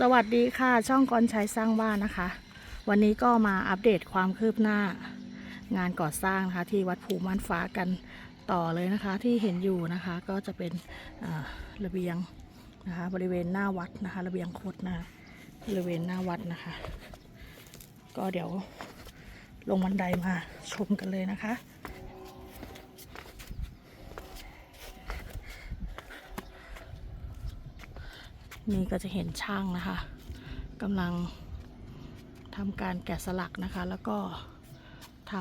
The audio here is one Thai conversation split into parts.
สวัสดีค่ะ ช่องกรชัยสร้างบ้านนะคะ วันนี้ก็มาอัปเดตความคืบหน้า งานก่อสร้างนะคะที่วัดภูม่านฟ้ากันต่อเลยนะคะ ที่เห็นอยู่นะคะก็จะเป็นระเบียงนะคะบริเวณหน้าวัดนะคะ ระเบียงโคดนะคะบริเวณหน้าวัดนะคะ ก็เดี๋ยวลงบันไดมาชมกันเลยนะคะ นี่ก็จะเห็นช่างนะคะกำลังทำการแกะสลักนะคะ แล้วก็ท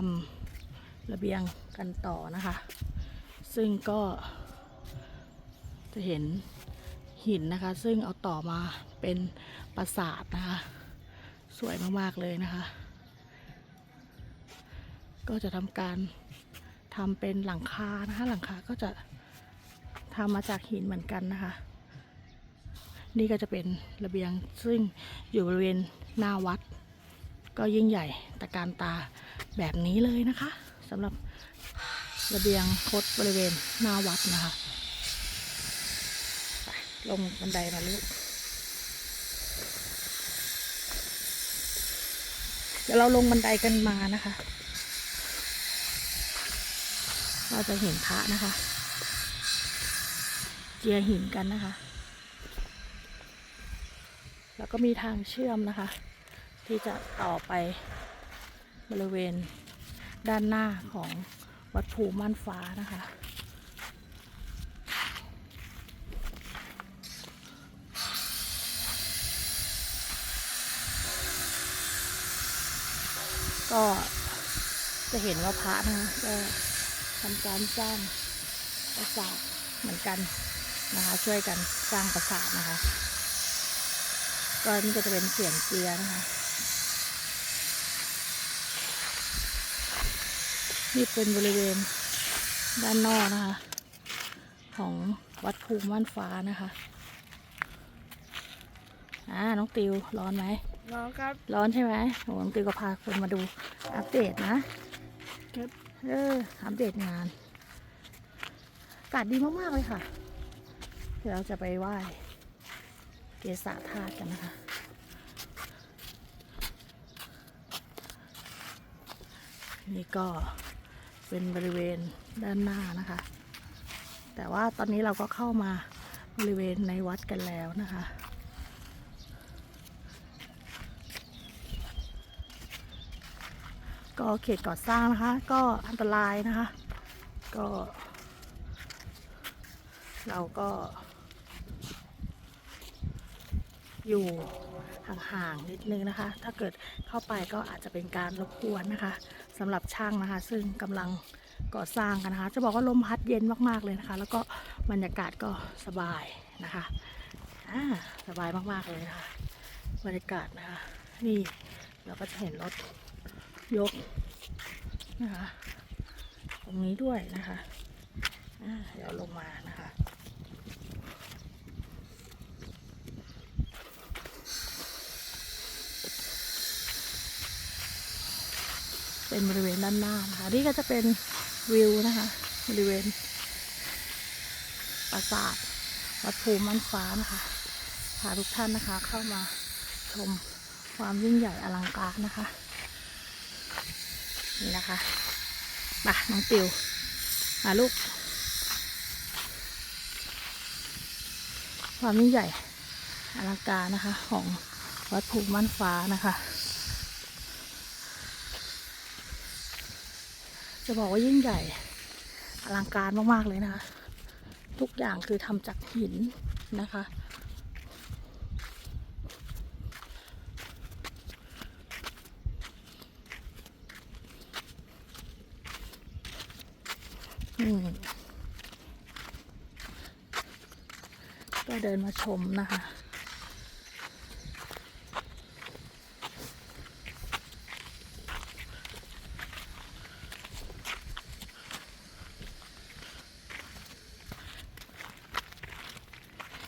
ำระเบียงกันต่อนะคะ ซึ่งก็จะเห็นหินนะคะ ซึ่งเอาต่อมาเป็นปราสาทนะคะ สวยมาก ๆ เลยนะคะ ก็จะทำการทำเป็นหลังคานะคะ หลังคาก็จะทำมาจากหินเหมือนกันนะคะ นี่ก็จะเป็นระเบียงซึ่งอยู่บริเวณหน้าวัด ก็ยิ่งใหญ่ตะการตาแบบนี้เลยนะคะสำหรับระเบียงคดบริเวณหน้าวัดนะคะลงบันไดมาลูกเดี๋ยวเราลงบันไดกันมานะคะ เราจะเห็นพระนะคะ เจียหินกันนะคะ แล้วก็มีทางเชื่อมนะคะ ที่จะต่อไปบริเวณด้านหน้าของวัดภูม่านฟ้านะคะ ก็จะเห็นว่าพระนะคะก็ทำการสร้างปราสาทเหมือนกันนะคะ ช่วยกันสร้างปราสาทนะคะ ก็นี่ก็จะเป็นเสียงเจียนะคะนี่เป็นบริเวณด้านนอกนะคะ ของวัดภูมิม่านฟ้านะคะอ่าน้องติวร้อนไหมน้องครับ ร้อนใช่ไหมโหน้องติวก็พาคนมาดูอัปเดตนะครับเอออัปเดตงานอากาศดีมากๆเลยค่ะ เดี๋ยวเราจะไปไหว้ เกศาธาตุกันนะคะ นี่ก็เป็นบริเวณด้านหน้านะคะ แต่ว่าตอนนี้เราก็เข้ามาบริเวณในวัดกันแล้วนะคะก็เขตก่อสร้างนะคะ ก็อันตรายนะคะ ก็ เราก็ อยู่ห่างๆนิดนึงนะคะ ถ้าเกิดเข้าไปก็อาจจะเป็นการรบกวนนะคะสำหรับช่างนะคะ ซึ่งกำลังก่อสร้างกันนะคะ จะบอกว่าลมพัดเย็นมากๆเลยนะคะ แล้วก็บรรยากาศก็สบายนะคะสบายมากๆเลยนะคะบรรยากาศนะคะนี่เราก็จะเห็นรถยกนะคะ ตรงนี้ด้วยนะคะเดี๋ยวลงมานะคะ เป็นบริเวณด้านหน้านะคะนี่ก็จะเป็นวิวนะคะบริเวณปราสาทวัดภูมันฟ้านะคะพาทุกท่านนะคะเข้ามาชมความยิ่งใหญ่อลังการนะคะนี่นะคะมาน้องติวมาลูก ความยิ่งใหญ่อลังการนะคะของวัดภูมิมันฟ้านะคะ จะบอกว่ายิ่งใหญ่อลังการมากๆเลยนะคะ ทุกอย่างคือทำจากหินนะคะ ก็เดินมาชมนะคะ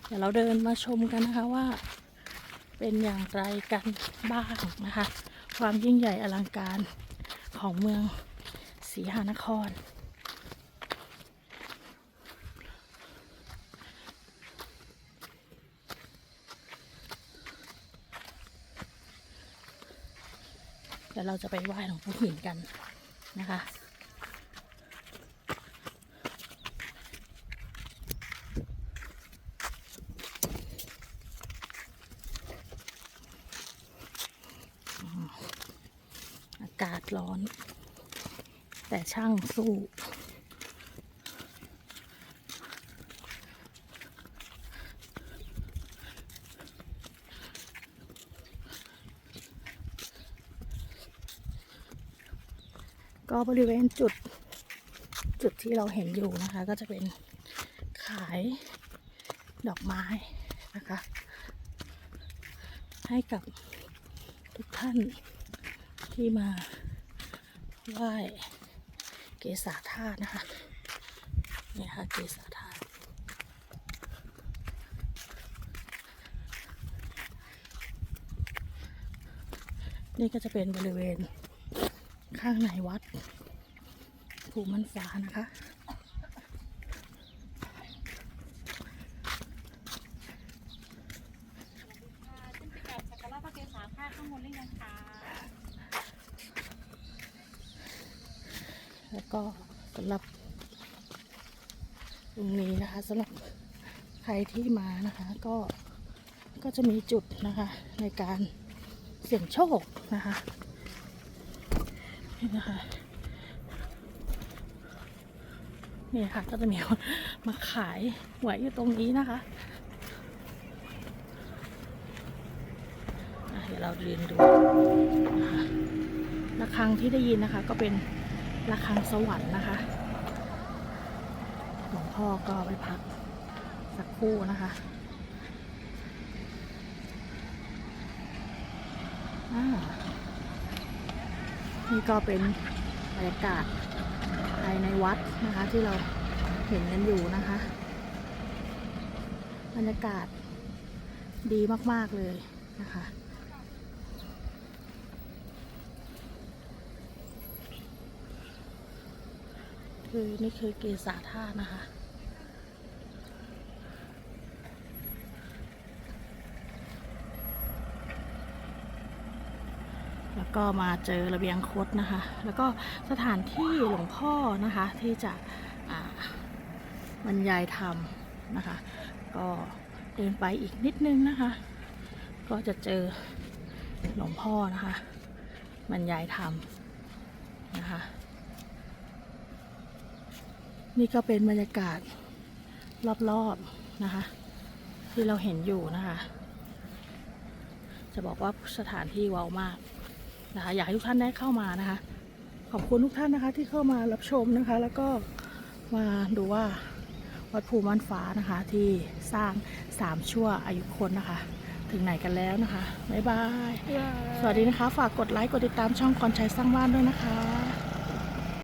เดี๋ยวเราเดินมาชมกันนะคะว่า เป็นอย่างไรกันบ้างนะคะ ความยิ่งใหญ่อลังการของเมืองศรีหานคร เดี๋ยวเราจะไปไหว้หลวงพ่อหินกันนะคะากาศร้อน แต่ช่างสู้ ก็บริเวณจุดจุดที่เราเห็นอยู่นะคะ ก็จะเป็นขายดอกไม้นะคะ ให้กับทุกท่าน ที่มาไหว้เกษาธาตุนะคะเนี่ยค่ะเกษาธาตุนี่ก็จะเป็นบริเวณข้างในวัดภูมันฟ้านะคะขึ้นไปกับสักการะพระเกศาค่าข้างบนหรือยังคะ แล้วก็สำหรับตรงนี้นะคะสำหรับใครที่มานะคะก็ก็จะมีจุดนะคะในการเสี่ยงโชคนะคะนี่นะคะนี่ค่ะก็จะมีคนมาขายหวยอยู่ตรงนี้นะคะเดี๋ยวเรายืนดูนะคะระฆังที่ได้ยินนะคะก็เป็น ระฆังสวรรค์นะคะ หลวงพ่อก็ไปพัก สักครู่นะคะนี่ก็เป็นบรรยากาศภายในวัดนะคะ ที่เราเห็นกันอยู่นะคะ บรรยากาศดีมาก ๆ เลยนะคะ คือนี่คือเกษาธาตุนะคะแล้วก็มาเจอระเบียงคดนะคะ แล้วก็สถานที่หลวงพ่อนะคะที่จะบรรยายธรรมนะคะ ก็เดินไปอีกนิดนึงนะคะ ก็จะเจอหลวงพ่อนะคะ บรรยายธรรมนะคะ นี่ก็เป็นบรรยากาศรอบๆนะคะ ที่เราเห็นอยู่นะคะ จะบอกว่าสถานที่ว้าวมากนะคะ อยากให้ทุกท่านได้เข้ามานะคะ ขอบคุณทุกท่านนะคะ ที่เข้ามารับชมนะคะ แล้วก็มาดูว่าวัดภูมันฟ้านะคะที่สร้างสามชั่วอายุคนนะคะ ถึงไหนกันแล้วนะคะบ๊ายบาย สวัสดีนะคะ ฝากกดไลค์กดติดตามช่องคอนชัยสร้างบ้านด้วยนะคะ